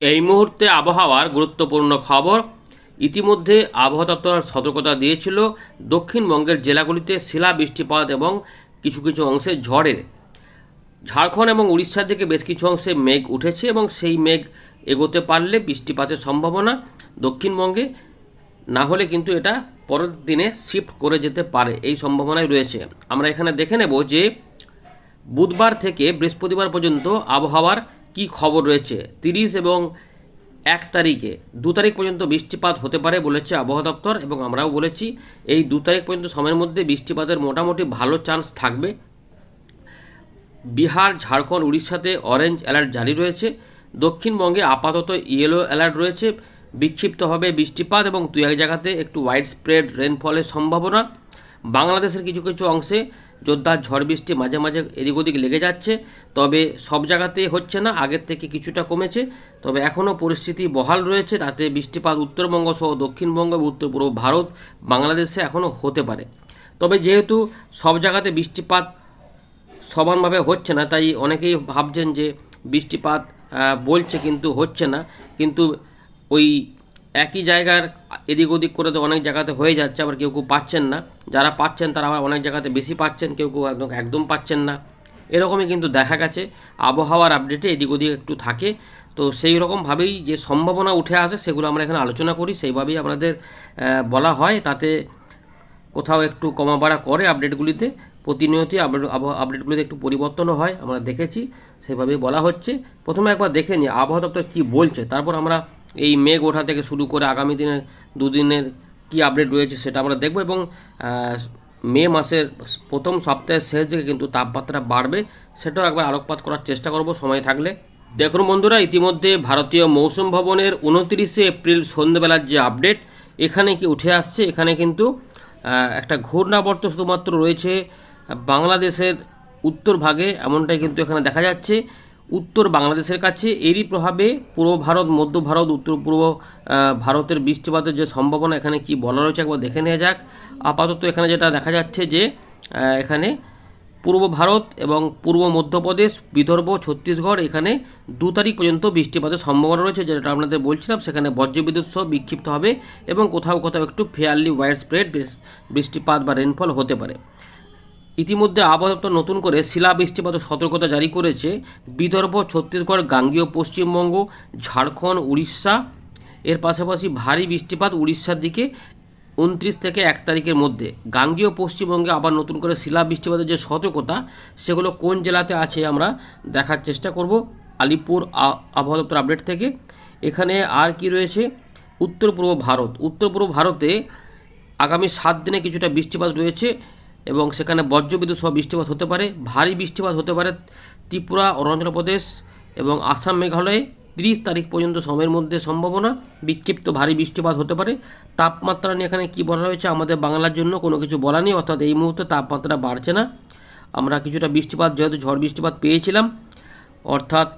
এই মুহূর্তে আবহাওয়ার গুরুত্বপূর্ণ খবর। ইতিমধ্যে আবহাওয়া দপ্তর সতর্কতা দিয়েছিল, দক্ষিণবঙ্গের জেলাগুলিতে শিলা বৃষ্টিপাত এবং কিছু কিছু অংশে ঝড়ের। ঝাড়খণ্ড এবং উড়িষ্যার দিকে বেশ কিছু অংশে মেঘ উঠেছে এবং সেই মেঘ এগোতে পারলে বৃষ্টিপাতের সম্ভাবনা দক্ষিণবঙ্গে। না হলে কিন্তু এটা পরের দিনে শিফট করে যেতে পারে, এই সম্ভাবনাই রয়েছে। আমরা এখানে দেখে নেব যে, বুধবার থেকে বৃহস্পতিবার পর্যন্ত আবহাওয়ার কি খবর রয়েছে? তিরিশ এবং এক তারিখে। দু তারিখ পর্যন্ত বৃষ্টিপাত হতে পারে বলেছে আবহাওয়া দপ্তর এবং আমরাও বলেছি, এই দু তারিখ পর্যন্ত সময়ের মধ্যে বৃষ্টিপাতের মোটামুটি ভালো চান্স থাকবে। বিহার, ঝাড়খণ্ড, উড়িষ্যাতে অরেঞ্জ অ্যালার্ট জারি রয়েছে। দক্ষিণবঙ্গে আপাতত ইয়েলো অ্যালার্ট রয়েছে। বিক্ষিপ্তভাবে বৃষ্টিপাত এবং দু এক জায়গাতে একটু ওয়াইড স্প্রেড রেনফলের সম্ভাবনা। বাংলাদেশের কিছু কিছু অংশে জোরদার ঝড় বৃষ্টি মাঝে মাঝে এদিক ওদিক লেগে যাচ্ছে, তবে সব জায়গাতে হচ্ছে না, আগের থেকে কিছুটা কমেছে। তবে এখনও পরিস্থিতি বহাল রয়েছে, তাতে বৃষ্টিপাত উত্তরবঙ্গ সহ দক্ষিণবঙ্গ এবং উত্তর পূর্ব ভারত, বাংলাদেশে এখনও হতে পারে। তবে যেহেতু সব জায়গাতে বৃষ্টিপাত সমানভাবে হচ্ছে না, তাই অনেকেই ভাবছেন যে বৃষ্টিপাত বলছে কিন্তু হচ্ছে না। কিন্তু ওই একই জায়গার এদিক ওদিক করে তো অনেক জায়গাতে হয়ে যাচ্ছে, আবার কেউ কেউ পাচ্ছেন না। যারা পাচ্ছেন তারা আবার অনেক জায়গাতে বেশি পাচ্ছেন, কেউ কেউ একদম একদম পাচ্ছেন না। এরকমই কিন্তু দেখা গেছে। আবহাওয়ার আপডেটে এদিক ওদিক একটু থাকে। তো সেই রকমভাবেই যে সম্ভাবনা উঠে আসে, সেগুলো আমরা এখানে আলোচনা করি। সেইভাবেই আমাদের বলা হয়। তাতে কোথাও একটু কমা বাড়া করে আপডেটগুলিতে প্রতিনিয়তই আপডেটগুলিতে একটু পরিবর্তনও হয়, আমরা দেখেছি। সেভাবেই বলা হচ্ছে। প্রথমে একবার দেখে নিই, আবহাওয়া দপ্তর কী বলছে? তারপর আমরা এই মেঘ ওঠা থেকে শুরু করে আগামী দিনে দুদিনের কী আপডেট রয়েছে সেটা আমরা দেখব এবং মে মাসের প্রথম সপ্তাহের শেষ দিকে কিন্তু তাপমাত্রা বাড়বে সেটাও একবার আলোকপাত করার চেষ্টা করব, সময় থাকলে। দেখুন বন্ধুরা, ইতিমধ্যে ভারতীয় মৌসুম ভবনের উনতিরিশে এপ্রিল সন্ধ্যেবেলার যে আপডেট এখানে কি উঠে আসছে? এখানে কিন্তু একটা ঘূর্ণাবর্ত শুধুমাত্র রয়েছে বাংলাদেশের উত্তর ভাগে, এমনটাই কিন্তু এখানে দেখা যাচ্ছে। উত্তর বাংলাদেশের কাছে এরই প্রভাবে পূর্ব ভারত, মধ্য ভারত, উত্তর পূর্ব ভারতের বৃষ্টিপাতের যে সম্ভাবনা, এখানে কি বলা রয়েছে একবার দেখে নেওয়া যাক। আপাতত এখানে যেটা দেখা যাচ্ছে যে এখানে পূর্ব ভারত এবং পূর্ব মধ্যপ্রদেশ, বিদর্ভ, ছত্তিশগড়, এখানে দু তারিখ পর্যন্ত বৃষ্টিপাতের সম্ভাবনা রয়েছে, যেটা আপনাদের বলছিলাম, সেখানে বজ্রবিদ্যুৎ সহ বিক্ষিপ্ত হবে এবং কোথাও কোথাও একটু ফেয়ারলি ওয়াইড স্প্রেড বৃষ্টিপাত বা রেনফল হতে পারে। ইতিমধ্যে আবহাওয়া দপ্তর নতুন করে শিলা বৃষ্টিপাতের সতর্কতা জারি করেছে বিদর্ভ, ছত্তিশগড়, গাঙ্গীয়, পশ্চিমবঙ্গ, ঝাড়খণ্ড, উড়িষ্যা। এর পাশাপাশি ভারী বৃষ্টিপাত উড়িষ্যার দিকে উনত্রিশ থেকে এক তারিখের মধ্যে। গাঙ্গীয় পশ্চিমবঙ্গে আবার নতুন করে শিলা বৃষ্টিপাতের যে সতর্কতা, সেগুলো কোন জেলাতে আছে আমরা দেখার চেষ্টা করব আলিপুর আবহাওয়া দপ্তর আপডেট থেকে। এখানে আর কি রয়েছে? উত্তর পূর্ব ভারত। উত্তর পূর্ব ভারতে আগামী সাত দিনে কিছুটা বৃষ্টিপাত রয়েছে। এবং সেখানে বজ্রবিদ্যুৎ সহ বৃষ্টিপাত হতে পারে, ভারী বৃষ্টিপাত হতে পারে ত্রিপুরা, অরুণাচল প্রদেশ এবং আসাম, মেঘালয়ে। তিরিশ তারিখ পর্যন্ত সময়ের মধ্যে সম্ভাবনা, বিক্ষিপ্ত ভারী বৃষ্টিপাত হতে পারে। তাপমাত্রা নিয়ে এখানে কী বলা হয়েছে আমাদের বাংলার জন্য কোনো কিছু বলা নেই, অর্থাৎ এই মুহূর্তে তাপমাত্রা বাড়ছে না। আমরা কিছুটা বৃষ্টিপাত, যেহেতু ঝড় বৃষ্টিপাত পেয়েছিলাম, অর্থাৎ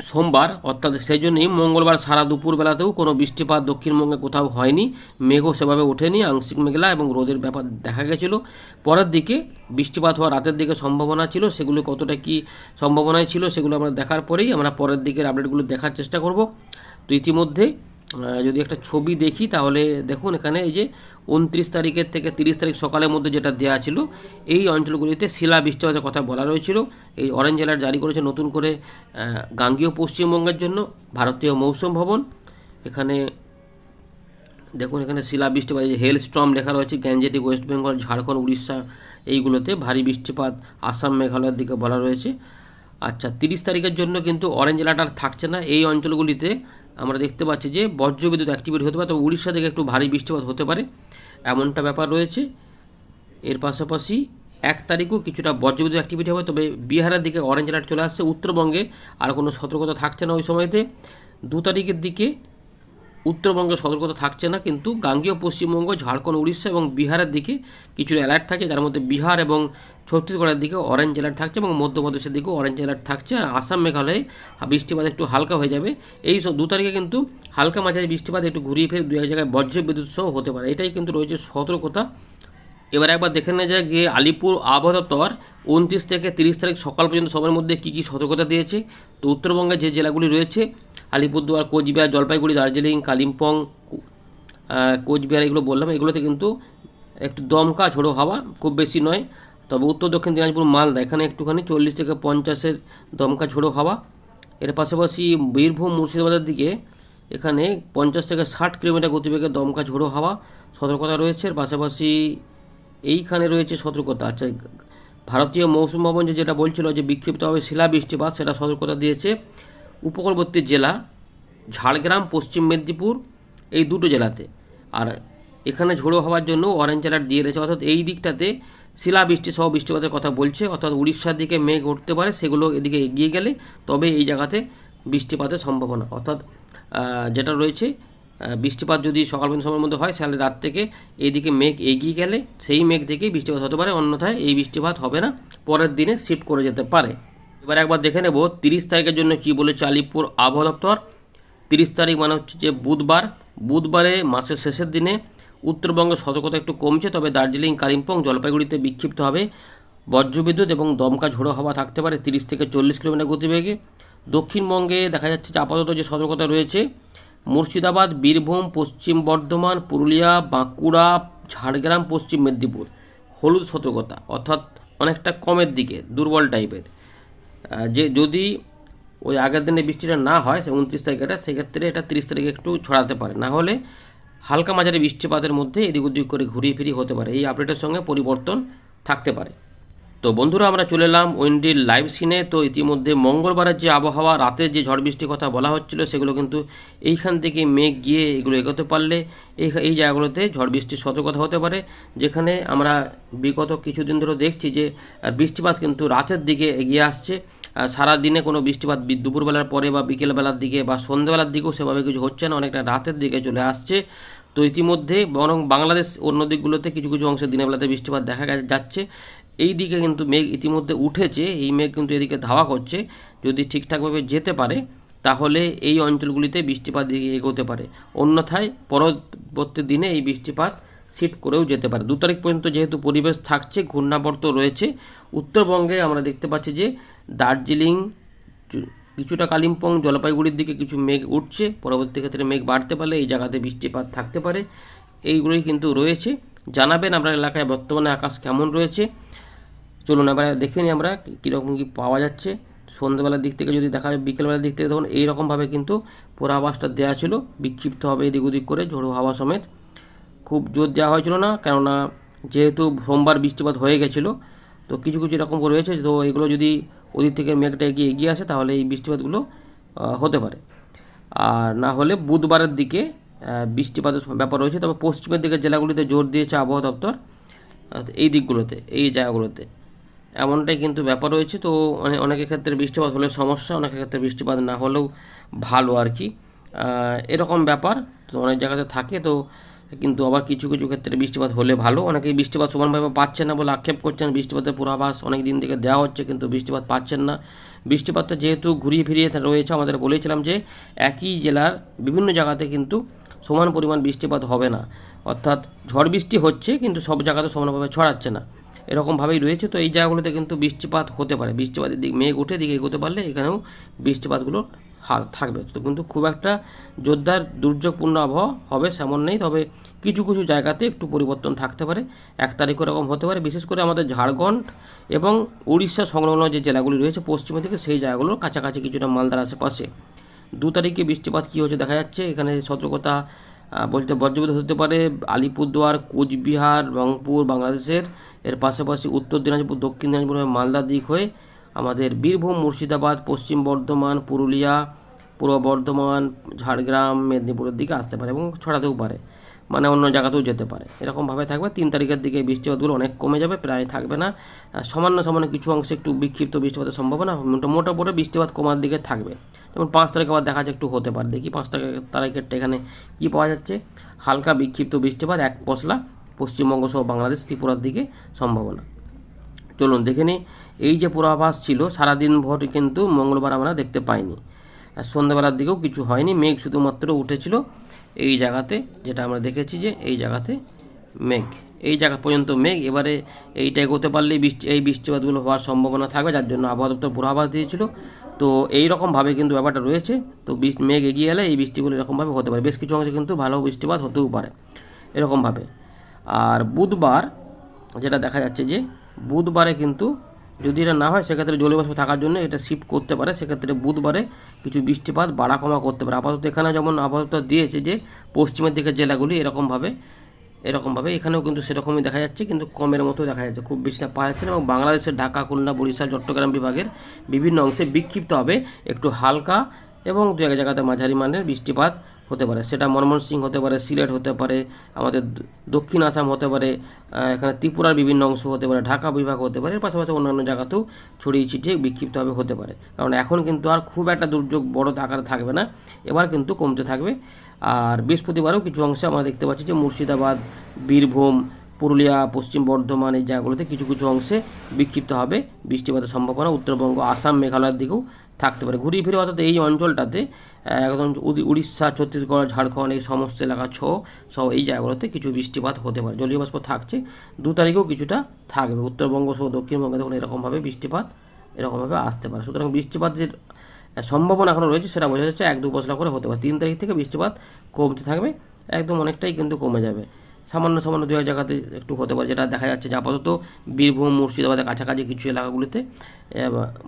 সোমবার, অর্থাৎ সেই জন্যই মঙ্গলবার সারা দুপুরবেলাতেও কোনো বৃষ্টিপাত দক্ষিণবঙ্গে কোথাও হয়নি। মেঘও সেভাবে ওঠেনি, আংশিক মেঘলা এবং রোদের ব্যাপার দেখা গেছিল। পরের দিকে বৃষ্টিপাত হওয়া রাতের দিকে সম্ভাবনা ছিল, সেগুলো কতটা কি সম্ভাবনায় ছিল সেগুলো আমরা দেখার পরেই আমরা পরের দিকের আপডেটগুলো দেখার চেষ্টা করব। তো ইতিমধ্যে যদি একটা ছবি দেখি, তাহলে দেখুন এখানে এই যে উনত্রিশ তারিখের থেকে তিরিশ তারিখ সকালের মধ্যে যেটা দেওয়া ছিল, এই অঞ্চলগুলিতে শিলা বৃষ্টিপাতের কথা বলা রয়েছিল। এই অরেঞ্জ অ্যালার্ট জারি করেছে নতুন করে গাঙ্গীয় পশ্চিমবঙ্গের জন্য ভারতীয় মৌসুম ভবন। এখানে দেখুন এখানে শিলা বৃষ্টিপাত হেল স্ট্রম লেখা রয়েছে Gangetic West Bengal Jharkhand Orissa এইগুলোতে ভারী বৃষ্টিপাত আসাম, মেঘালয়ের দিকে বলা রয়েছে। আচ্ছা তিরিশ তারিখের জন্য কিন্তু অরেঞ্জ অ্যালার্ট আর থাকছে না। এই অঞ্চলগুলিতে আমরা দেখতে পাচ্ছি যে বজ্রবিদ্যুৎ অ্যাক্টিভিটি হতে পারে, তবে উড়িষ্যা থেকে একটু ভারী বৃষ্টিপাত হতে পারে। এমনটা ব্যাপার রয়েছে। এর পাশাপাশি এক তারিখও কিছুটা বজ্রবিদ্যুৎ অ্যাক্টিভিটি হবে, তবে বিহারের দিকে অরেঞ্জ অ্যালার্ট চলে আসছে। উত্তরবঙ্গে আর কোনো সতর্কতা থাকছে না ওই সময়তে। দু তারিখের দিকে উত্তরবঙ্গে সতর্কতা থাকছে না, কিন্তু গাঙ্গীয় পশ্চিমবঙ্গ, ঝাড়খণ্ড, উড়িষ্যা এবং বিহারের দিকে কিছু অ্যালার্ট থাকছে। যার মধ্যে বিহার এবং ছত্তিশগড়ের দিকে অরেঞ্জ অ্যালার্ট থাকছে এবং মধ্যপ্রদেশের দিকেও অরেঞ্জ অ্যালার্ট থাকছে। আর আসাম, মেঘালয়ে বৃষ্টিপাত একটু হালকা হয়ে যাবে। এই সব দু তারিখে কিন্তু হালকা মাঝারি বৃষ্টিপাত একটু ঘুরিয়ে ফিরে দু এক জায়গায় বজ্র বিদ্যুৎ সহ হতে পারে। এটাই কিন্তু রয়েছে সতর্কতা। এবার একবার দেখে নেওয়া যায় যে আলিপুর আবহাওয়া দপ্তর উনত্রিশ থেকে তিরিশ তারিখ সকাল পর্যন্ত সময়ের মধ্যে কী কী সতর্কতা দিয়েছে। তো উত্তরবঙ্গে যে জেলাগুলি রয়েছে আলিপুরদুয়ার, কোচবিহার, জলপাইগুড়ি, দার্জিলিং, কালিম্পং কোচবিহার এগুলো বললাম। এগুলোতে কিন্তু একটু দমকা, ঝোড়ো হাওয়া খুব বেশি নয়। তবে উত্তর, দক্ষিণ দিনাজপুর, মালদা, এখানে একটুখানি চল্লিশ থেকে পঞ্চাশের দমকা, ঝোড়ো হাওয়া। এর পাশাপাশি বীরভূম, মুর্শিদাবাদের দিকে এখানে পঞ্চাশ থেকে ষাট কিলোমিটার গতিবেগে দমকা, ঝোড়ো হাওয়া সতর্কতা রয়েছে। এর পাশাপাশি এইখানে রয়েছে সতর্কতা। আচ্ছা ভারতীয় মৌসুম ভবন যেটা বলছিল যে বিক্ষিপ্তভাবে শিলা বৃষ্টিপাত সেটা সতর্কতা দিয়েছে। উপকূলবর্তী জেলা, ঝাড়গ্রাম, পশ্চিম মেদিনীপুর, এই দুটো জেলাতে। আর এখানে ঝোড়ো হওয়ার জন্য অরেঞ্জ অ্যালার্ট দিয়ে রয়েছে অর্থাৎ এই দিকটাতে শিলাবৃষ্টি সহ বৃষ্টিপাতের কথা বলছে। অর্থাৎ উড়িষ্যার দিকে মেঘ উঠতে পারে, সেগুলো এদিকে এগিয়ে গেলে তবে এই জায়গাতে বৃষ্টিপাতের সম্ভাবনা। অর্থাৎ যেটা রয়েছে বৃষ্টিপাত যদি সকাল সময়ের মধ্যে হয়, তাহলে রাত থেকে এইদিকে মেঘ এগিয়ে গেলে সেই মেঘ থেকেই বৃষ্টিপাত হতে পারে। অন্যথায় এই বৃষ্টিপাত হবে না। পরের দিনে শিফট করে যেতে পারে। এবার একবার দেখে নেব তিরিশ তারিখের জন্য কি বলেছে আলিপুর আবহাওয়া দপ্তর। তিরিশ তারিখ মানে হচ্ছে যে বুধবার। বুধবারে মাসের শেষের দিনে উত্তরবঙ্গের সতর্কতা একটু কমছে, তবে দার্জিলিং, কালিম্পং জলপাইগুড়িতে বিক্ষিপ্ত হবে। বজ্রবিদ্যুৎ এবং দমকা ঝোড়ো হাওয়া থাকতে পারে তিরিশ থেকে চল্লিশ কিলোমিটার গতিবেগে। দক্ষিণবঙ্গে দেখা যাচ্ছে যে আপাতত যে সতর্কতা রয়েছে, মুর্শিদাবাদ, বীরভূম, পশ্চিম বর্ধমান, পুরুলিয়া, বাঁকুড়া, ঝাড়গ্রাম, পশ্চিম মেদিনীপুর। হলুদ সতর্কতা, অর্থাৎ অনেকটা কমের দিকে, দুর্বল টাইপের যে যদি ওই আগের দিনে বৃষ্টিটা না হয়, সে উনত্রিশ তারিখেটা সেক্ষেত্রে এটা তিরিশ তারিখে একটু ছড়াতে পারে। না হলে হালকা মাঝারি বৃষ্টিপাতের মধ্যে এদিক ওদিক করে ঘুরিয়ে ফিরিয়ে হতে পারে। এই আপডেটের সঙ্গে পরিবর্তন থাকতে পারে। তো বন্ধুরা, আমরা চলে এলাম উইন্ডির লাইভ সিনে। তো ইতিমধ্যে মঙ্গলবারের যে আবহাওয়া রাতে যে ঝড় বৃষ্টির কথা বলা হচ্ছিল, সেগুলো কিন্তু এইখান থেকে মেঘ গিয়ে এগুলো এগোতে পারলে এই এই জায়গাগুলোতে ঝড় বৃষ্টির সতর্কতা হতে পারে। যেখানে আমরা বিগত কিছুদিন ধরে দেখছি যে বৃষ্টিপাত কিন্তু রাতের দিকে এগিয়ে আসছে। সারা দিনে কোনো বৃষ্টিপাত দুপুরবেলার পরে বা বিকেলবেলার দিকে বা সন্ধ্যেবেলার দিকেও সেভাবে কিছু হচ্ছে না, অনেকটা রাতের দিকে চলে আসছে। তো ইতিমধ্যে বরং বাংলাদেশ অন্য দিকগুলোতে কিছু কিছু অংশে দিনের বেলাতে বৃষ্টিপাত দেখা যাচ্ছে। এই দিকে কিন্তু মেঘ ইতিমধ্যে উঠেছে, এই মেঘ কিন্তু এদিকে ধাওয়া করছে। যদি ঠিকঠাকভাবে যেতে পারে, তাহলে এই অঞ্চলগুলিতে বৃষ্টিপাত এগোতে পারে। অন্যথায় পরবর্তী দিনে এই বৃষ্টিপাত সিট করেও যেতে পারে। দু তারিখ পর্যন্ত যেহেতু পরিবেশ থাকছে, ঘূর্ণাবর্ত রয়েছে, উত্তরবঙ্গে আমরা দেখতে পাচ্ছি যে দার্জিলিং কিছুটা কালিম্পং, জলপাইগুড়ির দিকে কিছু মেঘ উঠছে। পরবর্তী ক্ষেত্রে মেঘ বাড়তে পারলে এই জায়গাতে বৃষ্টিপাত থাকতে পারে। এইগুলোই কিন্তু রয়েছে। জানাবেন আপনার এলাকায় বর্তমানে আকাশ কেমন রয়েছে। চলুন এবার দেখে নিই আমরা কীরকম কী পাওয়া যাচ্ছে। সন্ধ্যেবেলার দিক থেকে যদি দেখা যায়, বিকেলবেলার দিক থেকে তখন এইরকমভাবে কিন্তু পূর্বাভাসটা দেওয়া ছিল। বিক্ষিপ্ত হবে এদিক ওদিক করে ঝোড়ো হাওয়া সমেত। খুব জোর দেওয়া হয়েছিল না, কেননা যেহেতু সোমবার বৃষ্টিপাত হয়ে গেছিল, তো কিছু কিছু এরকম রয়েছে তো এগুলো যদি ওদিক থেকে মেঘটা এগিয়ে এগিয়ে আসে, তাহলে এই বৃষ্টিপাতগুলো হতে পারে। আর না হলে বুধবারের দিকে বৃষ্টিপাতের ব্যাপার রয়েছে। তবে পশ্চিমের দিকে জেলাগুলিতে জোর দিয়েছে আবহাওয়া দপ্তর এই দিকগুলোতে, এই জায়গাগুলোতে। এমনটাই কিন্তু ব্যাপার রয়েছে। তো অনে- অনেকের ক্ষেত্রে বৃষ্টিপাত হলে সমস্যা, অনেকের ক্ষেত্রে বৃষ্টিপাত না হলেও ভালো আর কি। এরকম ব্যাপার তো অনেক জায়গাতে থাকে। তো কিন্তু আবার কিছু কিছু ক্ষেত্রে বৃষ্টিপাত হলে ভালো। অনেকেই বৃষ্টিপাত সমানভাবে পাচ্ছেন না বলে আক্ষেপ করছেন। বৃষ্টিপাতের পূর্বাভাস অনেক দিন থেকে দেওয়া হচ্ছে, কিন্তু বৃষ্টিপাত পাচ্ছেন না। বৃষ্টিপাতটা যেহেতু ঘুরিয়ে ফিরিয়ে রয়েছে, আমাদের বলেছিলাম যে একই জেলার বিভিন্ন জায়গাতে কিন্তু সমান পরিমাণ বৃষ্টিপাত হবে না। অর্থাৎ ঝড় বৃষ্টি হচ্ছে, কিন্তু সব জায়গাতে সমানভাবে ছড়াচ্ছে না। এরকমভাবেই রয়েছে। তো এই জায়গাগুলোতে কিন্তু বৃষ্টিপাত হতে পারে। বৃষ্টিপাতের দিক, মেঘ উঠে দিকে এগোতে পারলে এখানেও বৃষ্টিপাতগুলো থাকবে। তো কিন্তু খুব একটা জোরদার, দুর্যোগপূর্ণ আবহাওয়া হবে সেমন নেই। তবে কিছু কিছু জায়গাতে একটু পরিবর্তন থাকতে পারে। এক তারিখ এরকম হতে পারে। বিশেষ করে আমাদের ঝাড়খণ্ড এবং উড়িষ্যা সংলগ্ন যে জেলাগুলি রয়েছে, পশ্চিমের দিকে সেই জায়গাগুলোর কাছাকাছি কিছুটা মালদার আশেপাশে। দু তারিখে বৃষ্টিপাত কী হচ্ছে দেখা যাচ্ছে। এখানে সতর্কতা বলতে বজ্রপাত হতে পারে আলিপুরদুয়ার, কোচবিহার, রংপুর, বাংলাদেশের। এর পাশাপাশি উত্তর দিনাজপুর, দক্ষিণ দিনাজপুর হয়ে মালদার দিক হয়ে আমাদের বীরভূম, মুর্শিদাবাদ, পশ্চিম বর্ধমান, পুরুলিয়া, পূর্ব বর্ধমান, ঝাড়গ্রাম, মেদিনীপুরের দিকে আসতে পারে এবং ছড়াতেও পারে। মানে অন্য জায়গাতেও যেতে পারে। এরকমভাবে থাকবে। তিন তারিখের দিকে বৃষ্টিপাতগুলো অনেক কমে যাবে, প্রায় থাকবে না। সামান্য সামান্য কিছু অংশে একটু বিক্ষিপ্ত বৃষ্টিপাতের সম্ভাবনা মোটা মোটামুটি বৃষ্টিপাত কমার দিকে থাকবে। যেমন পাঁচ তারিখ আবার দেখা যাচ্ছে একটু হতে পারে। দেখি পাঁচ তারিখ, তারিখেরটা এখানে কী পাওয়া যাচ্ছে? হালকা বিক্ষিপ্ত বৃষ্টিপাত, এক পশলা পশ্চিমবঙ্গ সহ বাংলাদেশ, ত্রিপুরার দিকে সম্ভাবনা। চলুন দেখে নিই। এই যে পূর্বাভাস ছিল, সারাদিন ভর কিন্তু মঙ্গলবার আমরা দেখতে পাইনি। সন্ধ্যাবেলার দিকেও কিছু হয়নি। মেঘ শুধুমাত্র উঠেছিল। এই জায়গাতে, যেটা আমরা দেখেছি যে এই জায়গাতে মেঘ। এই জায়গা পর্যন্ত মেঘ, এবারে এইটা এগোতে পারলেই বৃষ্টি, এই বৃষ্টিপাতগুলো হওয়ার সম্ভাবনা থাকবে যার জন্য আবহাওয়া দপ্তর পূর্বাভাস দিয়েছিল। তো এই রকমভাবে কিন্তু ব্যাপারটা রয়েছে। তো বৃষ্টি, মেঘ এগিয়ে এলে এই বৃষ্টিগুলো এরকমভাবে হতে পারে। বেশ কিছু অংশে কিন্তু ভালো বৃষ্টিপাত হতেও পারে, এরকমভাবে। আর বুধবার যেটা দেখা যাচ্ছে যে, বুধবারে কিন্তু যদি এটা না হয়, সেক্ষেত্রে জলীয়বাষ্প থাকার জন্য এটা শিফট করতে পারে। সেক্ষেত্রে বুধবারে কিছু বৃষ্টিপাত বাড়া কমা করতে পারে। আপাতত এখানে যেমন আপাতত দিয়েছে যে, পশ্চিমের দিকের জেলাগুলি এরকমভাবে এরকমভাবে। এখানেও কিন্তু সেরকমই দেখা যাচ্ছে, কিন্তু কমের মতো দেখা যাচ্ছে। খুব বেশি পাওয়া যাচ্ছে না এবং বাংলাদেশের ঢাকা, খুলনা, বরিশাল, চট্টগ্রাম বিভাগের বিভিন্ন অংশে বিক্ষিপ্ত হবে একটু হালকা এবং দু এক জায়গাতে মাঝারি মানের বৃষ্টিপাত হতে পারে। সেটা ময়মনসিংহ হতে পারে, সিলেট হতে পারে, আমাদের দক্ষিণ আসাম হতে পারে এখানে ত্রিপুরার বিভিন্ন অংশ হতে পারে, ঢাকা বিভাগ হতে পারে, এর পাশাপাশি অন্যান্য জায়গাতেও ছড়িয়ে ছিটিয়ে বিক্ষিপ্তভাবে হতে পারে। কারণ এখন কিন্তু আর খুব একটা দুর্যোগ বড় আকারে থাকবে না, এবার কিন্তু কমতে থাকবে। আর বৃহস্পতিবারও কিছু অংশে আমরা দেখতে পাচ্ছি যে মুর্শিদাবাদ, বীরভূম, পুরুলিয়া, পশ্চিম বর্ধমান এই জায়গাগুলোতে কিছু কিছু অংশে বিক্ষিপ্ত হবে বৃষ্টিপাতের সম্ভাবনা। উত্তরবঙ্গ, আসাম, মেঘালয়ের দিকেও থাকতে পারে। ঘুরিয়ে ফিরে অর্থাৎ এই অঞ্চলটাতে একদম উড়িষ্যা, ছত্তিশগড়, ঝাড়খণ্ড, এই সমস্ত এলাকা ছ, সহ এই জায়গাগুলোতে কিছু বৃষ্টিপাত হতে পারে। জলীয় বাষ্প থাকছে, দু তারিখেও কিছুটা থাকবে। উত্তরবঙ্গ সহ দক্ষিণবঙ্গে তখন এরকমভাবে বৃষ্টিপাত, এরকমভাবে আসতে পারে। সুতরাং বৃষ্টিপাত যে সম্ভাবনা এখনও রয়েছে সেটা বোঝা যাচ্ছে এক দু বছর করে হতে পারে। তিন তারিখ থেকে বৃষ্টিপাত কমতে থাকবে, একদম অনেকটাই কিন্তু কমে যাবে। সামান্য সামান্য দু জায়গাতে একটু হতে পারে, যেটা দেখা যাচ্ছে যে আপাতত বীরভূম, মুর্শিদাবাদের কাছাকাছি কিছু এলাকাগুলিতে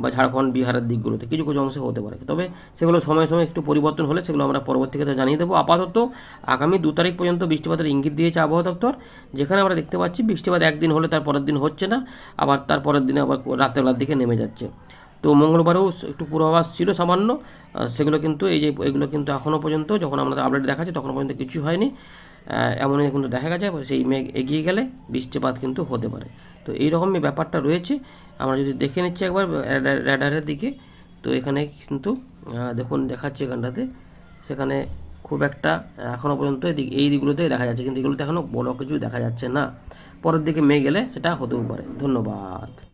বা- ঝাড়খণ্ড, বিহারের দিকগুলোতে কিছু কিছু অংশে হতে পারে। তবে সেগুলো সময় সময় একটু পরিবর্তন হলে সেগুলো আমরা পরবর্তীতে জানিয়ে দেবো। আপাতত আগামী দু তারিখ পর্যন্ত বৃষ্টিপাতের ইঙ্গিত দিয়েছে আবহাওয়া দপ্তর, যেখানে আমরা দেখতে পাচ্ছি বৃষ্টিপাত একদিন হলে তার পরের দিন হচ্ছে না, আবার তার পরের দিনে আবার রাতেরবেলার দিকে নেমে যাচ্ছে। তো মঙ্গলবারেও একটু পূর্বাভাস ছিল সামান্য সেগুলো কিন্তু এই যে, এগুলো কিন্তু এখনও পর্যন্ত যখন আমাদের আপডেট দেখাচ্ছে তখন পর্যন্ত কিছু হয়নি। এমনই কিন্তু দেখা গেছে, সেই মেঘ এগিয়ে গেলে বৃষ্টিপাত কিন্তু হতে পারে। তো এইরকমই ব্যাপারটা রয়েছে। আমরা যদি দেখে নিচ্ছি একবার র্যাডার- র্যাডারের দিকে, তো এখানে কিন্তু দেখুন দেখাচ্ছে এখানটাতে, সেখানে খুব একটা এখনও পর্যন্ত এই দিকগুলোতে দেখা যাচ্ছে, কিন্তু এগুলোতে এখনও বড় কিছু দেখা যাচ্ছে না। পরের দিকে মেঘ গেলে সেটা হতেও পারে। ধন্যবাদ।